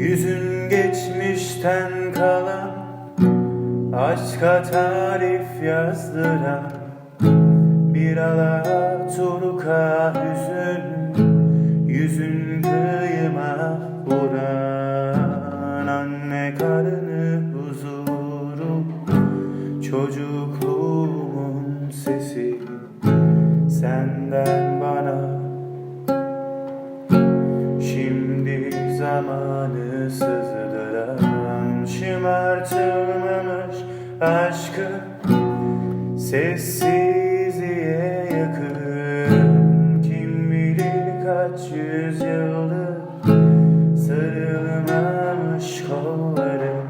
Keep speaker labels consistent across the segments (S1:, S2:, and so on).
S1: Yüzün geçmişten kalan Aşka tarif yazdıran Bir alaturka hüzün Yüzün kıyıma vuran Anne karnı huzuru Çocukluğumun sesi Senden bana zamanı sızdıran Şımartılmamış aşkı Sessizliğe yakın. Kim bilir kaç yüzyıldır Sarılmamış kollarım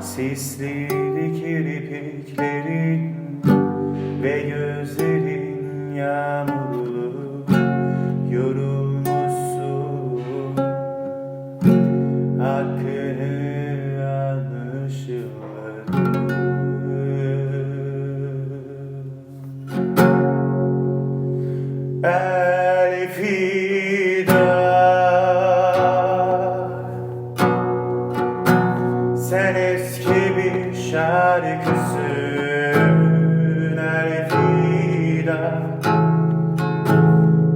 S1: Sisliydi kirpiklerin Ve gözlerin yağmurlu Sen eski bir şarkısın Elfida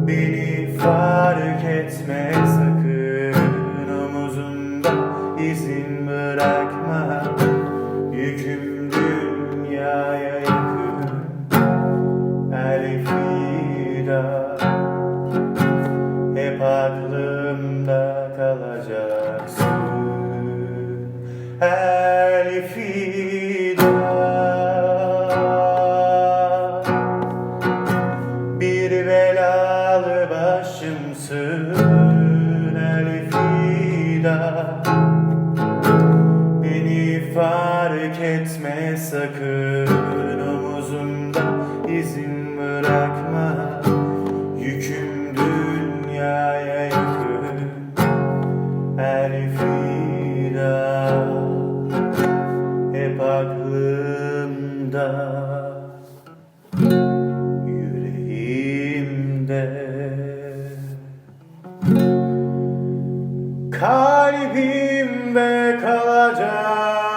S1: Beni fark etme sakın Omuzumda izin bırakma. Yüküm dünyaya yakın Elfida aklımda kalacaksın. Elfida bir belalı başımsın Elfida Beni fark etme sakın. Omuzumda izin bırakma aklımda Yüreğimde. Kalbimde kalacaksın.